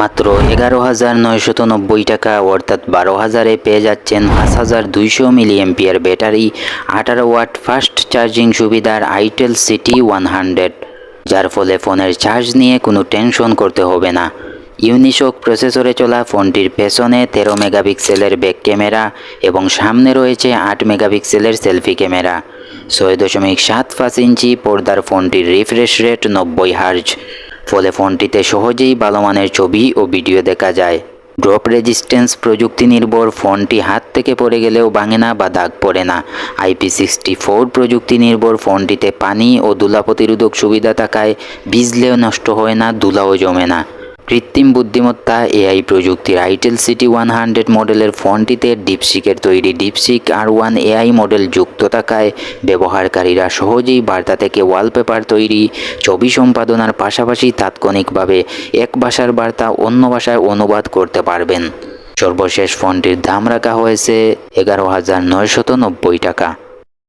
মাত্র এগারো হাজার নয়শত নব্বই টাকা, অর্থাৎ বারো হাজারে পেয়ে যাচ্ছেন পাঁচ হাজার দুইশো মিলি এমপিয়ার ব্যাটারি, আঠারো ওয়াট ফাস্ট চার্জিং সুবিধার আইটেল সিটি ওয়ান হান্ড্রেড যার ফলে ফোনের চার্জ নিয়ে কোনো টেনশন করতে হবে না। ইউনিশক প্রসেসরে চলা ফোনটির পেছনে তেরো মেগাপিক্সেলের ব্যাক ক্যামেরা এবং সামনে রয়েছে আট মেগাপিক্সেলের সেলফি ক্যামেরা, ছয় দশমিক সাত পাঁচ ইঞ্চি পর্দার ফোনটির রিফ্রেশ রেট নব্বই হার্জ। ফলে ফোনটিতে সহজেই ভালো মানের ছবি ও ভিডিও দেখা যায়। ড্রপ রেজিস্ট্যান্স প্রযুক্তি নির্ভর ফোনটি হাত থেকে পড়ে গেলেও ভাঙে না বা দাগ পড়ে না। আইপি সিক্সটি ফোর প্রযুক্তি নির্ভর ফোনটিতে পানি ও দুলা প্রতিরোধক সুবিধা থাকায় ভিজলেও নষ্ট হয় না দুলাও জমে না। কৃত্রিম বুদ্ধিমত্তা, এআই প্রযুক্তির আইটেল সিটি ওয়ান হান্ড্রেড মডেলের ফোনটিতে ডিপসিকের তৈরি DeepSeek R one AI model যুক্ত থাকায় ব্যবহারকারীরা সহজেই বার্তা থেকে ওয়ালপেপার তৈরি, ছবি সম্পাদনার পাশাপাশি তাৎক্ষণিকভাবে এক ভাষার বার্তা অন্য ভাষায় অনুবাদ করতে পারবেন। সর্বশেষ ফোনটির দাম রাখা হয়েছে এগারো হাজার নয়শত নব্বই টাকা।